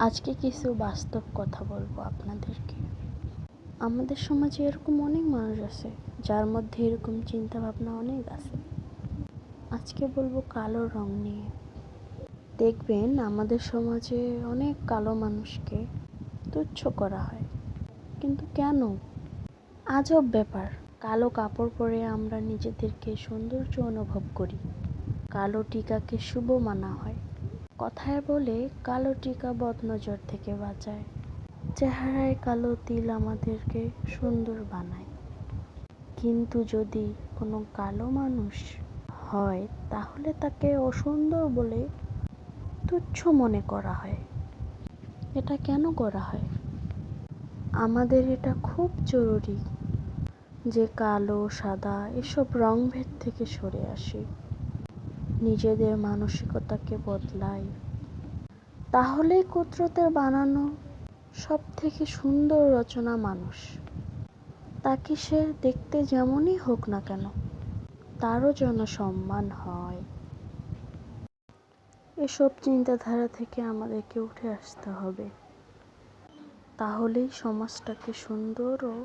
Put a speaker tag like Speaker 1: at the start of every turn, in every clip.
Speaker 1: আজকে কিছু বাস্তব কথা বলব আপনাদেরকে। আমাদের সমাজে এরকম অনেক মানুষ আছে, যার মধ্যে এরকম চিন্তা ভাবনা অনেক আছে। আজকে বলব কালো রং নিয়ে। দেখবেন আমাদের সমাজে অনেক কালো মানুষকে তুচ্ছ করা হয়। কিন্তু কেন? আজব ব্যাপার। কালো কাপড় পরে আমরা নিজেদেরকে সৌন্দর্য অনুভব করি। কালো টিকাকে শুভ মানা হয়। কথায় বলে কালো টিকা বদনজর থেকে বাঁচায়। চেহারায় কালো তিল আমাদেরকে সুন্দর বানায়। কিন্তু যদি কোনো কালো মানুষ হয়, তাহলে তাকে অসুন্দর বলে তুচ্ছ মনে করা হয়। এটা কেন করা হয়? আমাদের এটা খুব জরুরি যে কালো, সাদা এসব রংভেদ থেকে সরে আসি। নিজেদের মানসিকতাকে বদলাই তাহলেই কুদরতের বানানো সব থেকে সুন্দর রচনা মানুষ। তাকে সে দেখতে যেমনই হোক না কেন, তারও যেন সম্মান হয়। এসব চিন্তাধারা থেকে আমাদেরকে উঠে আসতে হবে। তাহলেই সমাজটাকে সুন্দর ও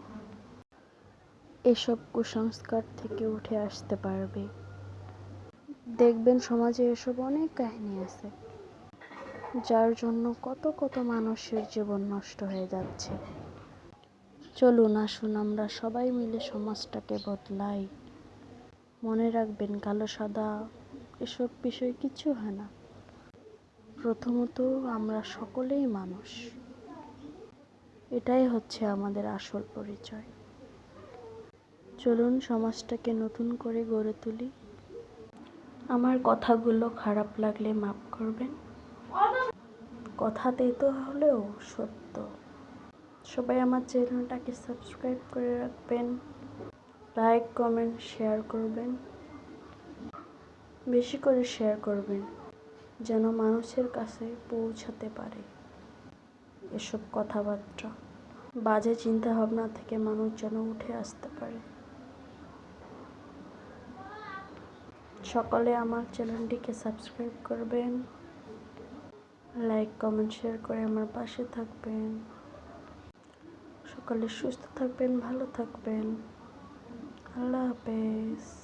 Speaker 1: এসব কুসংস্কার থেকে উঠে আসতে পারবে। দেখবেন সমাজে এসব অনেক কাহিনী আছে, যার জন্য কত কত মানুষের জীবন নষ্ট হয়ে যাচ্ছে। চলুন আসুন আমরা সবাই মিলে সমাজটাকে বদলাই। মনে রাখবেন কালো সাদা, এসব বিষয় কিছু হয় না। প্রথমত আমরা সকলেই মানুষ। এটাই হচ্ছে আমাদের আসল পরিচয়। চলুন সমাজটাকে নতুন করে গড়ে তুলি। আমার কথাগুলো খারাপ লাগলে মাফ করবেন। কথাতে তো হলেও সত্য। সবাই আমার চ্যানেলটাকে সাবস্ক্রাইব করে রাখবেন, লাইক, কমেন্ট, শেয়ার করবেন, বেশি করে শেয়ার করবেন, যেন মানুষের কাছে পৌঁছাতে পারে এসব কথাবার্তা। বাজে চিন্তাভাবনা থেকে মানুষ যেন উঠে আসতে পারে। সকলে আমার চ্যানেলটিকে সাবস্ক্রাইব করবেন। লাইক, কমেন্ট, শেয়ার করে আমার পাশে থাকবেন। সকলে সুস্থ থাকবেন, ভালো থাকবেন। আল্লাহ হাফেজ।